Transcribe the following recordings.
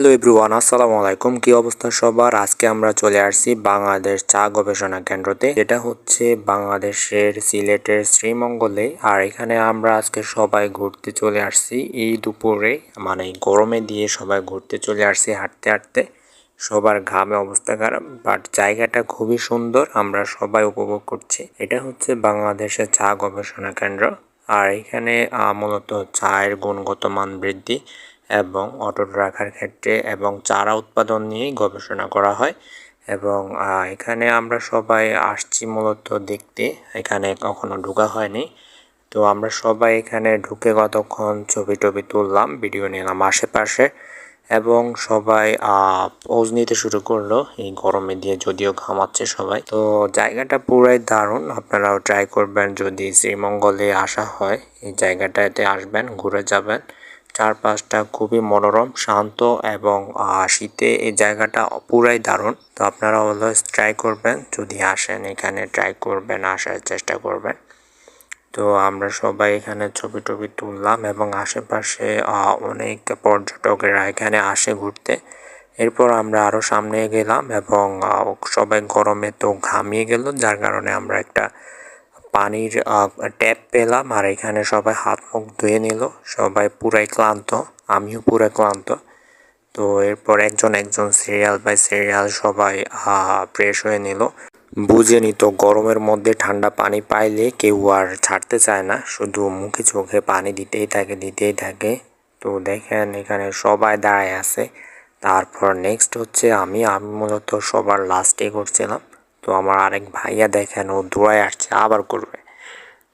Hello everyone, আসসালামু আলাইকুম। কি অবস্থা সবার? আজকে আমরা চলে আসছি বাংলাদেশ চা গবেষণা কেন্দ্রতে এটা হচ্ছে বাংলাদেশের সিলেটের শ্রীমঙ্গলে। আর এখানে আমরা আজকে সবাই ঘুরতে চলে আসছি। এই দুপুরে মানে গরমে দিয়ে সবাই ঘুরতে চলে আসছি হাঁটতে হাঁটতে। সবার ঘামে অবস্থা খারাপ বাট জায়গাটা খুবই সুন্দর, আমরা সবাই উপভোগ করছি। এটা হচ্ছে বাংলাদেশের চা গবেষণা কেন্দ্র। আর এখানে মূলত চায়ের গুণগত মান বৃদ্ধি। এবং অটুট রাখার ক্ষেত্রে এবং চারা উৎপাদন নিয়েই গবেষণা করা হয় এবং এখানে আমরা সবাই আসছি মূলত দেখতে। এখানে কখনো ঢোকা হয়নি। তো আমরা সবাই এখানে ঢুকে কতক্ষণ ছবি টবি তুললাম, ভিডিও নিলাম আশেপাশে এবং সবাই পোজ নিতে শুরু করল এই গরমে দিয়ে যদিও ঘামাচ্ছে সবাই। তো জায়গাটা পুরাই দারুণ। আপনারাও ট্রাই করবেন যদি শ্রীমঙ্গলে আসা হয়, এই জায়গাটাতে আসবেন, ঘুরে যাবেন। চারপাশটা খুবই মনোরম, শান্ত এবং শীতে এই জায়গাটা পুরাই দারুণ। তো আপনারা অলওয়েজ ট্রাই করবেন। যদি আসেন এখানে ট্রাই করবেন, আসার চেষ্টা করবেন। তো আমরা সবাই এখানে ছবি টবি তুললাম এবং আশেপাশে অনেক পর্যটকেরা এখানে আসে ঘুরতে। এরপর আমরা আরও সামনে গেলাম এবং সবাই গরমে তো ঘামিয়ে গেল, যার কারণে আমরা একটা পানির ট্যাপ পেলাম আর এখানে সবাই হাত মুখ ধুয়ে নিল। সবাই পুরাই ক্লান্ত, আমিও পুরাই ক্লান্ত। তো এরপর একজন একজন সিরিয়াল বাই সিরিয়াল সবাই ফ্রেশ হয়ে নিল। বুঝে নিত গরমের মধ্যে ঠান্ডা পানি পাইলে কেউ আর ছাড়তে চায় না। শুধু মুখে চোখে পানি দিতেই থাকে দিতেই থাকে। তো দেখেন এখানে সবাই দাঁড়ায় আছে। তারপর নেক্সট হচ্ছে আমি আমি মূলত সবার লাস্টে করছিলাম। তো আমার আরেক ভাইয়া দেখেন, ও দৌড়ায় আসছে, আবার করবে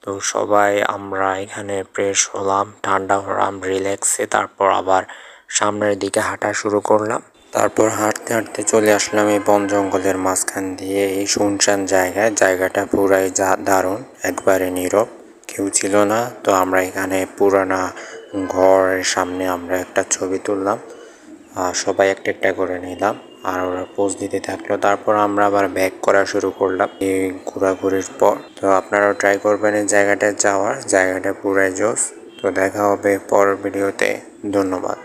তো সবাই আমরা এখানে ফ্রেশ হলাম, ঠান্ডা হলাম রিল্যাক্সে তারপর আবার সামনের দিকে হাঁটা শুরু করলাম। তারপর হাঁটতে হাঁটতে চলে আসলাম এই বন জঙ্গলের মাঝখান দিয়ে। এই শুনশান জায়গায়, জায়গাটা পুরাই যা দারুণ, একবারে নীরব, কেউ ছিল না। তো আমরা এখানে পুরানা ঘরের সামনে আমরা একটা ছবি তুললাম। সবাই একটা একটা করে নিলাম। আর ওরা পোজ দিতে থাকল। তারপর আমরা আবার ব্যাক করা শুরু করলাম। এই ঘোরাঘুরির পর। তো আপনারাও ট্রাই করবেন এই জায়গাটায় যাওয়ার। জায়গাটা পুরাই জোস তো দেখা হবে পরের ভিডিওতে ধন্যবাদ।